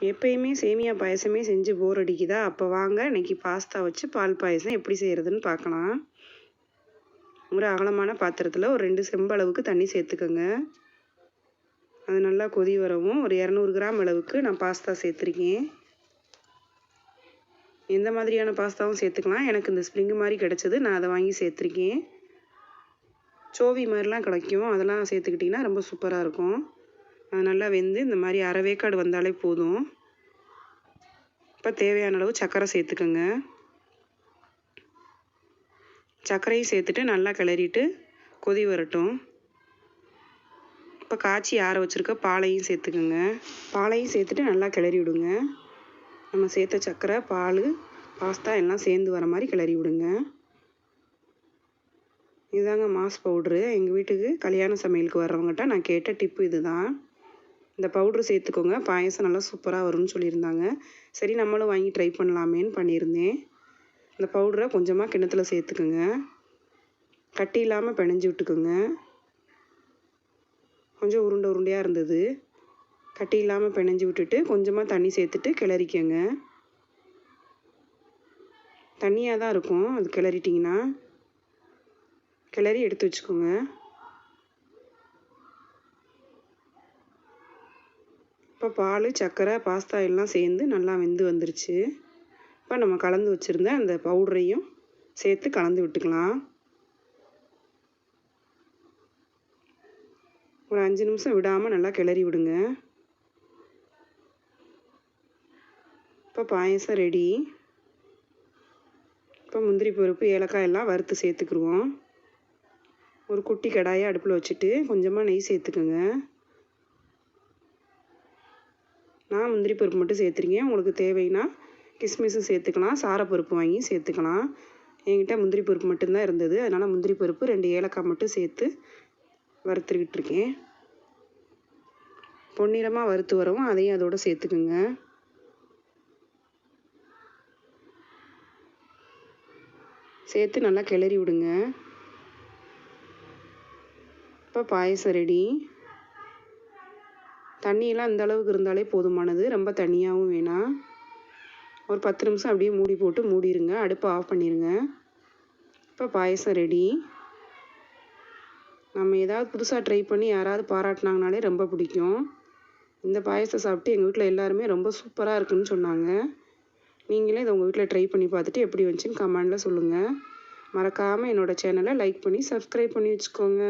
எப்பயுமே சேமியா பாயசமே செஞ்சு போர் அடிக்குதா? அப்போ வாங்க இன்னைக்கு பாஸ்தா வச்சு பால் பாயசம் எப்படி செய்கிறதுன்னு பார்க்கலாம். ஒரு அகலமான பாத்திரத்தில் ஒரு ரெண்டு செம்பளவுக்கு தண்ணி சேர்த்துக்கோங்க. அது நல்லா கொதி வரவும் ஒரு இரநூறு கிராம் அளவுக்கு நான் பாஸ்தா சேர்த்துருக்கேன். எந்த மாதிரியான பாஸ்தாவும் சேர்த்துக்கலாம். எனக்கு இந்த ஸ்ப்ரிங்கு மாதிரி கிடச்சிது நான் அதை வாங்கி சேர்த்துருக்கேன். சோவி மாதிரிலாம் கிடைக்கும். அதெல்லாம் சேர்த்துக்கிட்டிங்கன்னா ரொம்ப சூப்பராக இருக்கும். அது நல்லா வெந்து இந்த மாதிரி அரைவேக்காடு வந்தாலே போதும். இப்போ தேவையான அளவு சர்க்கரை சேர்த்துக்கோங்க. சர்க்கரையும் சேர்த்துட்டு நல்லா கிளறிட்டு கொதி வரட்டும். இப்போ காய்ச்சி ஆற வச்சுருக்க பாலையும் சேர்த்துக்கோங்க. பாலையும் சேர்த்துட்டு நல்லா கிளறி விடுங்க. நம்ம சேர்த்த சர்க்கரை பால் பாஸ்தா எல்லாம் சேர்ந்து வர மாதிரி கிளறி விடுங்க. இதுதாங்க மாஸ் பவுட்ரு. எங்கள் வீட்டுக்கு கல்யாண சமையலுக்கு வர்றவங்ககிட்ட நான் கேட்ட டிப்பு இது தான் இந்த பவுட்ரு சேர்த்துக்கோங்க. பாயசம் நல்லா சூப்பராக வரும்னு சொல்லியிருந்தாங்க. சரி நம்மளும் வாங்கி ட்ரை பண்ணலாமேன்னு பண்ணியிருந்தேன். இந்த பவுடரை கொஞ்சமாக கிணத்துல சேர்த்துக்குங்க. கட்டி இல்லாமல் பிணைஞ்சி விட்டுக்குங்க. கொஞ்சம் உருண்டை உருண்டையாக இருந்தது. கட்டி இல்லாமல் பிணைஞ்சி விட்டுட்டு கொஞ்சமாக தண்ணி சேர்த்துட்டு கிளறிக்கங்க. தண்ணியாக தான் இருக்கும். அது கிளறிட்டிங்கன்னா கிளறி எடுத்து வச்சுக்கோங்க. இப்போ பால் சர்க்கரை பாஸ்தா எல்லாம் சேர்ந்து நல்லா வெந்து வந்துருச்சு. இப்போ நம்ம கலந்து வச்சுருந்த அந்த பவுடரையும் சேர்த்து கலந்து விட்டுக்கலாம். ஒரு அஞ்சு நிமிஷம் விடாமல் நல்லா கிளறி விடுங்க. இப்போ பாயசம் ரெடி இப்போ முந்திரி பருப்பு ஏலக்காய் எல்லாம் வறுத்து சேர்த்துக்குருவோம். ஒரு குட்டி கடாயை அடுப்பில் வச்சுட்டு கொஞ்சமாக நெய் சேர்த்துக்கோங்க. நான் முந்திரி பருப்பு மட்டும் சேர்த்துருக்கேன் உங்களுக்கு தேவைன்னா கிஸ்மிஸும் சேர்த்துக்கலாம். சாரப்பருப்பு வாங்கி சேர்த்துக்கலாம். என்கிட்ட முந்திரி பருப்பு மட்டும்தான் இருந்தது. அதனால் முந்திரி பருப்பு ரெண்டு ஏலக்காய் மட்டும் சேர்த்து வறுத்துக்கிட்டு இருக்கேன். பொன்னிறமாக வறுத்து வரவும் அதையும் அதோடு சேர்த்துக்குங்க. சேர்த்து நல்லா கிளறி விடுங்க. இப்போ பாயசம் ரெடி தண்ணியெல்லாம் இந்த அளவுக்கு இருந்தாலே போதுமானது. ரொம்ப தண்ணியாகவும் வேணாம் ஒரு பத்து நிமிஷம் அப்படியே மூடி போட்டு மூடிடுங்க அடுப்பை ஆஃப் பண்ணிடுங்க இப்போ பாயசம் ரெடி. நம்ம ஏதாவது புதுசாக ட்ரை பண்ணி யாராவது பாராட்டினாங்கனாலே ரொம்ப பிடிக்கும். இந்த பாயசம் சாப்பிட்டு எங்கள் வீட்டில் எல்லாருமே ரொம்ப சூப்பராக இருக்குன்னு சொன்னாங்க. நீங்களே இதை உங்கள் வீட்டில் ட்ரை பண்ணி பார்த்துட்டு எப்படி வந்துச்சுன்னு கமெண்டில் சொல்லுங்கள் மறக்காமல் என்னோடய சேனலை லைக் பண்ணி சப்ஸ்கிரைப் பண்ணி வச்சுக்கோங்க.